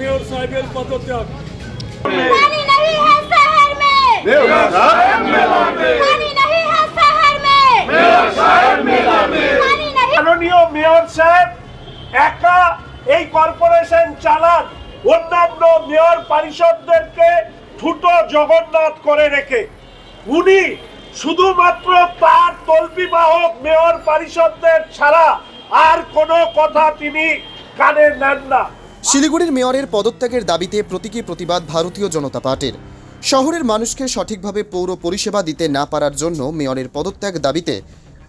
Mayor সাহেবের পদত্যাগ। মাননীয় মেয়র সাহেব একা এই কর্পোরেশন চালান অন্যান্য মেয়র পারিষদদেরকে ঠুটো জগন্নাথ করে রেখে। উনি শুধুমাত্র তার তল্পি বাহক মেয়র পরিষদদের ছাড়া আর কোনো কথা তিনি কানে নেন না। শিলিগুড়ির মেয়রের পদত্যাগের দাবিতে প্রতীকী প্রতিবাদ ভারতীয় জনতা পার্টির। শহরের মানুষকে সঠিকভাবে পৌর পরিষেবা দিতে না পারার জন্য মেয়রের পদত্যাগ দাবিতে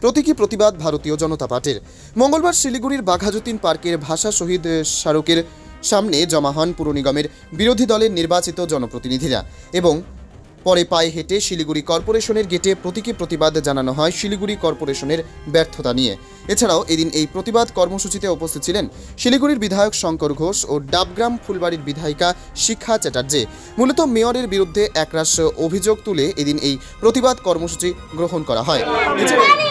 প্রতীকী প্রতিবাদ ভারতীয় জনতা পার্টির। মঙ্গলবার শিলিগুড়ির বাঘাযতীন পার্কের ভাষা শহীদ স্মারকের সামনে জমা হন পুর নিগমের বিরোধী দলের নির্বাচিত জনপ্রতিনিধিরা এবং পরে পায়ে হেঁটে শিলিগুড়ি কর্পোরেশনের গেটে প্রতীকী প্রতিবাদ জানানো হয় শিলিগুড়ি কর্পোরেশনের ব্যর্থতা নিয়ে। এছাড়াও এদিন এই প্রতিবাদ কর্মসূচিতে উপস্থিত ছিলেন শিলিগুড়ির বিধায়ক শঙ্কর ঘোষ ও ডাবগ্রাম ফুলবাড়ির বিধায়িকা শিক্ষা চ্যাটার্জি। মূলত মেয়রের বিরুদ্ধে একরাশ অভিযোগ তুলে এদিন এই প্রতিবাদ কর্মসূচি গ্রহণ করা হয়। এছাড়াও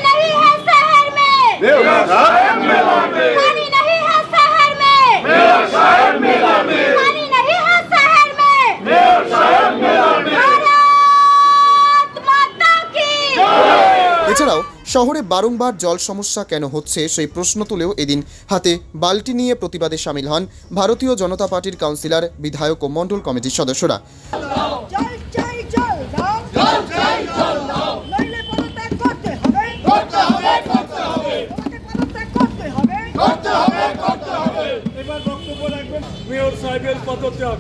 এছাড়াও শহরে বারংবার জল সমস্যা কেন হচ্ছে সেই প্রশ্ন তুলেও এদিন হাতে বালতি নিয়ে প্রতিবাদে সামিল হন ভারতীয় জনতা পার্টির কাউন্সিলর বিধায়ক ও মণ্ডল কমিটির সদস্যরা। জল চাই জল দাও। জল চাই জল দাও। নইলে পদত্যাগ করতে হবে। করতে হবে করতে হবে। তোমাকে পদত্যাগ করতে হবে। করতে হবে করতে হবে। এবার বক্তব্য রাখবেন মেয়র সাহেবের পদত্যাগ।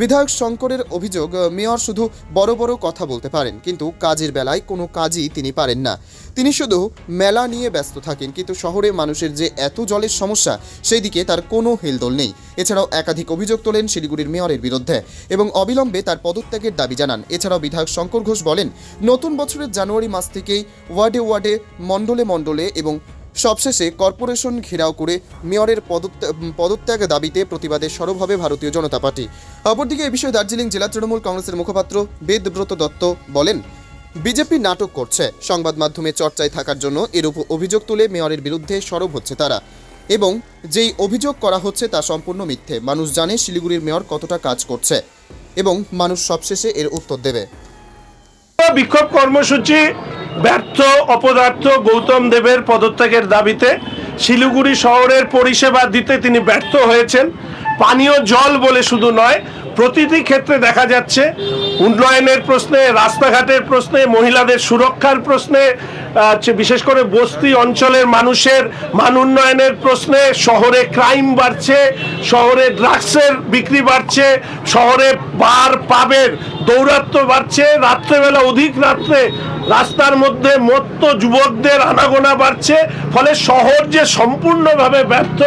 বিধায়ক শঙ্করের অভিযোগ মেয়র শুধু বড় বড় কথা বলতে পারেন, কিন্তু কাজের বেলায় কোনো কাজই তিনি পারেন না। তিনি শুধু মেলা নিয়ে ব্যস্ত থাকেন, কিন্তু শহরে মানুষের যে এত জলের সমস্যা সেই দিকে তার কোনো হেলদোল নেই। এছাড়াও একাধিক অভিযোগ তোলেন শিলিগুড়ির মেয়রের বিরুদ্ধে এবং অবিলম্বে তার পদত্যাগের দাবি জানান। এছাড়াও বিধায়ক শঙ্কর ঘোষ বলেন, নতুন বছরের জানুয়ারি মাস থেকেই ওয়ার্ডে ওয়ার্ডে, মণ্ডলে মণ্ডলে এবং সবশেষে কর্পোরেশন ঘেরাও করে মেয়রের পদত্যাগ দাবিতে প্রতিবাদে সরব হবে ভারতীয় জনতা পার্টি। অপরদিকে এ বিষয়ে দার্জিলিং জেলা তৃণমূল কংগ্রেসের মুখপাত্র বেদব্রত দত্ত বলেন, বিজেপি নাটক করছে। সংবাদ মাধ্যমে চর্চায় থাকার জন্য এর উপর অভিযোগ তুলে মেয়রের বিরুদ্ধে সরব হচ্ছে তারা। এবং যেই অভিযোগ করা হচ্ছে তা সম্পূর্ণ মিথ্যে। মানুষ জানে শিলিগুড়ির মেয়র কতটা কাজ করছে এবং মানুষ সবশেষে এর উত্তর দেবে। বিক্ষোভ কর্মসূচি ব্যর্থ অপদার্থ গৌতম দেবের পদত্যাগের দাবিতে শিলিগুড়ি শহরের পরিষেবা দিতে তিনি ব্যর্থ হয়েছেন। পানীয় জল বলে শুধু নয়, প্রতিটি ক্ষেত্রে দেখা যাচ্ছে উন্নয়নের প্রশ্নে, রাস্তাঘাটের প্রশ্নে, মহিলাদের সুরক্ষার প্রশ্নে বিশেষ করে বস্তি অঞ্চলের মানুষের মান উন্নয়নের প্রশ্নে, শহরে ক্রাইম বাড়ছে, শহরে ড্রাগসের বিক্রি বাড়ছে, শহরে বার পাবের দৌরাত্ম্য বাড়ছে, রাত্রেবেলা অধিক রাত্রে রাস্তার মধ্যে মত্ত যুবকদের আনাগোনা বাড়ছে, ফলে শহর যে সম্পূর্ণভাবে ব্যর্থ,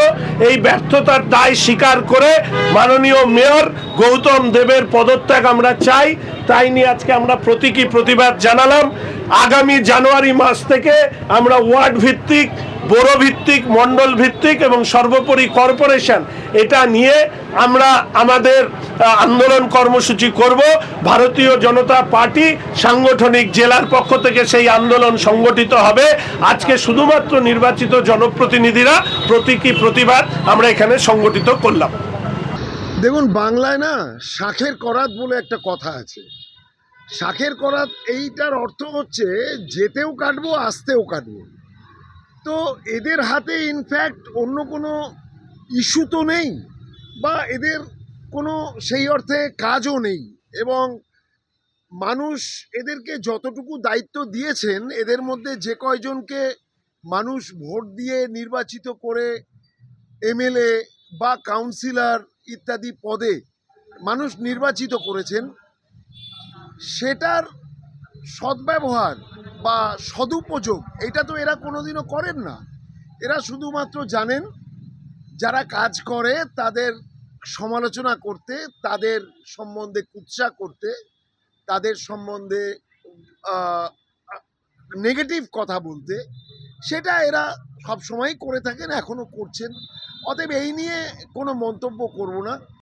এই ব্যর্থতার দায় স্বীকার করে মাননীয় মেয়র গৌতম দেবের পদত্যাগ আমরা চাই। তাই নিয়ে আজকে আমরা প্রতীকী প্রতিবাদ জানালাম। আগামী জানুয়ারি মাস থেকে আমরা ওয়ার্ড ভিত্তিক বড় ভিত্তিক মণ্ডল ভিত্তিক এবং সর্বোপরি কর্পোরেশন। এটা নিয়ে আমরা আমাদের আন্দোলন কর্মসূচি করব। ভারতীয় জনতা পার্টি সাংগঠনিক জেলার পক্ষ থেকে সেই আন্দোলন সংগঠিত হবে। আজকে শুধুমাত্র নির্বাচিত জনপ্রতিনিধিরা প্রতীকী প্রতিবাদ আমরা এখানে সংগঠিত করলাম। দেখুন, বাংলায় না শাখের করাত বলে একটা কথা আছে। শাখের করাত এইটার অর্থ হচ্ছে, যেতেও কাটবো, আসতেও কাটবো। তো এদের হাতে ইনফ্যাক্ট অন্য কোনো ইস্যু তো নেই বা এদের কোনো সেই অর্থে কাজও নেই এবং মানুষ এদেরকে যতটুকু দায়িত্ব দিয়েছেন, এদের মধ্যে যে কয়জনকে মানুষ ভোট দিয়ে নির্বাচিত করে এমএলএ বা কাউন্সিলর ইত্যাদি পদে মানুষ নির্বাচিত করেছেন, সেটার সদ্ব্যবহার বা সদুপযোগ, এটা তো এরা কোনোদিনও করেন না। এরা শুধুমাত্র জানেন যারা কাজ করে তাদের সমালোচনা করতে, তাদের সম্বন্ধে কুৎসা করতে, তাদের সম্বন্ধে নেগেটিভ কথা বলতে, সেটা এরা সব সময়ই করে থাকেন এখনও করছেন। অতএব এই নিয়ে কোনো মন্তব্য করব না।